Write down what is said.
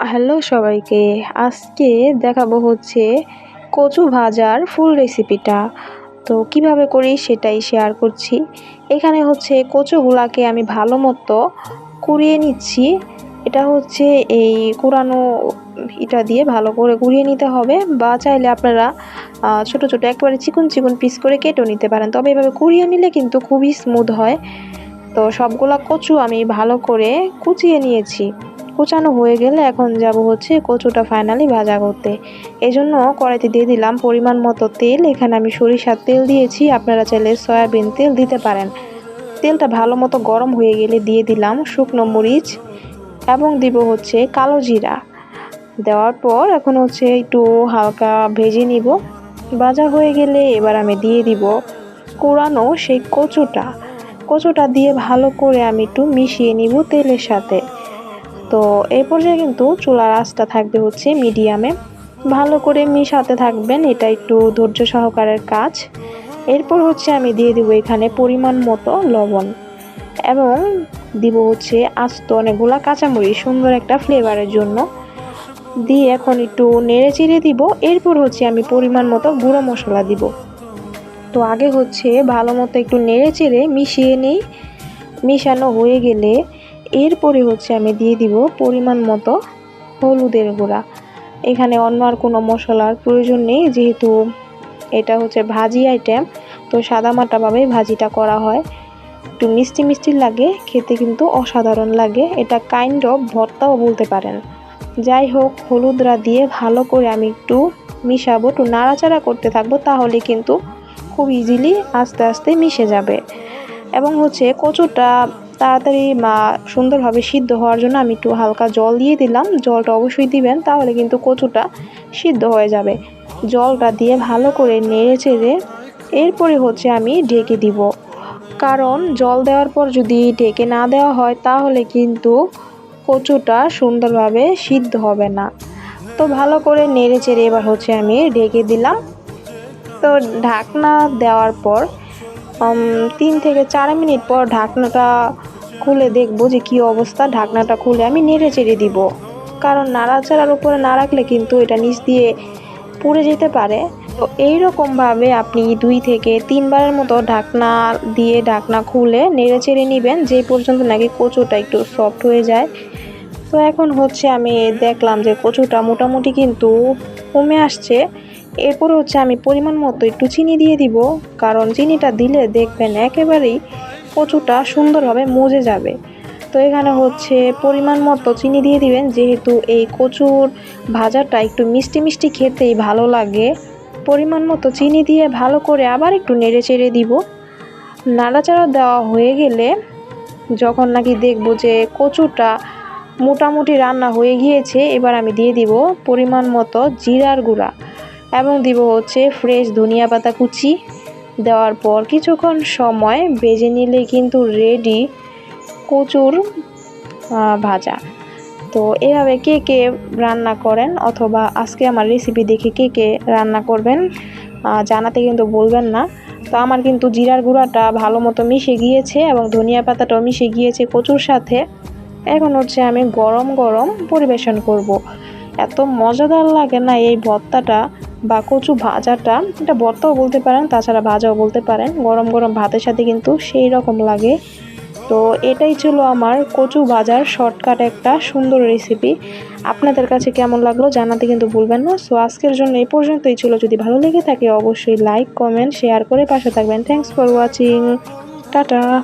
Hello সবাইকে, আজকে দেখাবো হচ্ছে কচু ভাজার ফুল রেসিপিটা। তো কীভাবে করি সেটাই শেয়ার করছি। এখানে হচ্ছে কচুগুলাকে আমি ভালো মতো কুড়িয়ে নিচ্ছি। এটা হচ্ছে এই কুড়ানো এটা দিয়ে ভালো করে কুড়িয়ে নিতে হবে বা চাইলে আপনারা ছোট ছোট একবারে চিকন চিকন পিস করে কেটেও নিতে পারেন। তবে এভাবে কুড়িয়ে নিলে কিন্তু খুবই স্মুথ হয়। তো সবগুলা কচু আমি ভালো করে কুচিয়ে নিয়েছি। কুচানো হয়ে গেলে এখন যাব হচ্ছে কচুটা ফাইনালি ভাজা করতে। এই জন্য কড়াইতে দিয়ে দিলাম পরিমাণ মতো তেল। এখানে আমি সরিষার তেল দিয়েছি। আপনারা চাইলে সয়াবিন তেল দিতে পারেন। তেলটা ভালো মতো গরম হয়ে গেলে দিয়ে দিলাম শুকনো মরিচ এবং দিব হচ্ছে কালো জিরা। দেওয়ার পর এখন হচ্ছে একটু হালকা ভেজে নিব। ভাজা হয়ে গেলে এবার আমি দিয়ে দিব কোরানো সেই কচুটা। কচুটা দিয়ে ভালো করে আমি একটু মিশিয়ে নিব তেলের সাথে। তো এই পর্যায়ে কিন্তু চুলার আঁচটা থাকবে হচ্ছে মিডিয়ামে। ভালো করে মিশাতে থাকবেন, এটা একটু ধৈর্য সহকারের কাজ। এরপর হচ্ছে আমি দিয়ে দিব এখানে পরিমাণ মতো লবণ এবং দিব হচ্ছে আস্ত অনেকগুলা কাঁচামরিচ, সুন্দর একটা ফ্লেভারের জন্য। দিয়ে এখন একটু নেড়ে চেড়ে দিব, এরপর হচ্ছে আমি পরিমাণ মতো গুঁড়ো মশলা দিব। তো আগে হচ্ছে ভালো মতো একটু নেড়ে চেড়ে মিশিয়ে নিই। মিশানো হয়ে গেলে এরপরে হচ্ছে আমি দিয়ে দিব পরিমাণ মতো হলুদের গুঁড়া। এখানে অন্য আর কোনো মশলার প্রয়োজন নেই, যেহেতু এটা হচ্ছে ভাজি আইটেম তো সাদামাটাভাবেই ভাজিটা করা হয়। একটু মিষ্টি মিষ্টি লাগে, খেতে কিন্তু অসাধারণ লাগে। এটা কাইন্ড অফ ভর্তাও বলতে পারেন। যাই হোক, হলুদরা দিয়ে ভালো করে আমি একটু মিশাবো, একটু নাড়াচাড়া করতে থাকব, তাহলে কিন্তু খুব ইজিলি আস্তে আস্তে মিশে যাবে। এবং হচ্ছে কচুটা তাড়াতাড়ি সুন্দরভাবে সিদ্ধ হওয়ার জন্য আমি একটু হালকা জল দিয়ে দিলাম। জলটা অবশ্যই দিবেন, তাহলে কিন্তু কচুটা সিদ্ধ হয়ে যাবে। জলটা দিয়ে ভালো করে নেড়ে চেড়ে এরপরে হচ্ছে আমি ঢেকে দিব। কারণ জল দেওয়ার পর যদি ঢেকে না দেওয়া হয়, তাহলে কিন্তু কচুটা সুন্দরভাবে সিদ্ধ হবে না। তো ভালো করে নেড়ে চেড়ে এবার হচ্ছে আমি ঢেকে দিলাম। তো ঢাকনা দেওয়ার পর তিন থেকে চার মিনিট পর ঢাকনাটা খুলে দেখব যে কি অবস্থা, ঢাকনাটা খুলে আমি নেড়ে চেড়ে দিব। কারণ নাড়াচাড়ার উপরে না রাখলে কিন্তু এটা নিচ দিয়ে পুড়ে যেতে পারে। তো এইরকমভাবে আপনি দুই থেকে তিনবারের মতো ঢাকনা দিয়ে ঢাকনা খুলে নেড়ে চেড়ে নেবেন, যে পর্যন্ত নাকি কচুটা একটু সফট হয়ে যায়। তো এখন হচ্ছে আমি দেখলাম যে কচুটা মোটামুটি কিন্তু কমে আসছে। এরপর হচ্ছে আমি পরিমাণ মতো একটু চিনি দিয়ে দিব, কারণ চিনিটা দিলে দেখবেন একেবারেই কচুটা সুন্দরভাবে মজে যাবে। তো এখানে হচ্ছে পরিমাণ মতো চিনি দিয়ে দিবেন, যেহেতু এই কচুর ভাজাটা একটু মিষ্টি মিষ্টি খেতেই ভালো লাগে। পরিমাণ মতো চিনি দিয়ে ভালো করে আবার একটু নেড়ে চেড়ে দিব। নাড়াচাড়া দেওয়া হয়ে গেলে যখন নাকি দেখব যে কচুটা মোটামুটি রান্না হয়ে গিয়েছে, এবার আমি দিয়ে দিব পরিমাণ মতো জিরার গুঁড়া এবং দিব হচ্ছে ফ্রেশ ধনিয়া পাতা কুচি। দেওয়ার পর কিছুক্ষণ সময় বেজে নিলে কিন্তু রেডি কচুর ভাজা। তো এভাবে কে কে রান্না করেন অথবা আজকে আমার রেসিপি দেখে কে কে রান্না করবেন জানাতে কিন্তু বলবেন না। তো আমার কিন্তু জিরার গুঁড়াটা ভালো মতো মিশে গিয়েছে এবং ধনিয়া পাতাটাও মিশে গিয়েছে কচুর সাথে। এখন হচ্ছে আমি গরম গরম পরিবেশন করব। এত মজাদার লাগে না এই ভর্তাটা। বা কচু ভাজাটা, এটা ভর্তাও বলতে পারেন, তাছাড়া ভাজাও বলতে পারেন। গরম গরম ভাতের সাথে কিন্তু সেই রকম লাগে। তো এটাই ছিল আমার কচু ভাজার শর্টকাট একটা সুন্দর রেসিপি আপনাদের কাছে কেমন লাগল জানাতে কিন্তু ভুলবেন না। সো আজকের জন্য এই পর্যন্তই ছিল। যদি ভালো লেগে থাকে, অবশ্যই লাইক কমেন্ট শেয়ার করে পাশে থাকবেন। Thanks for watching tata.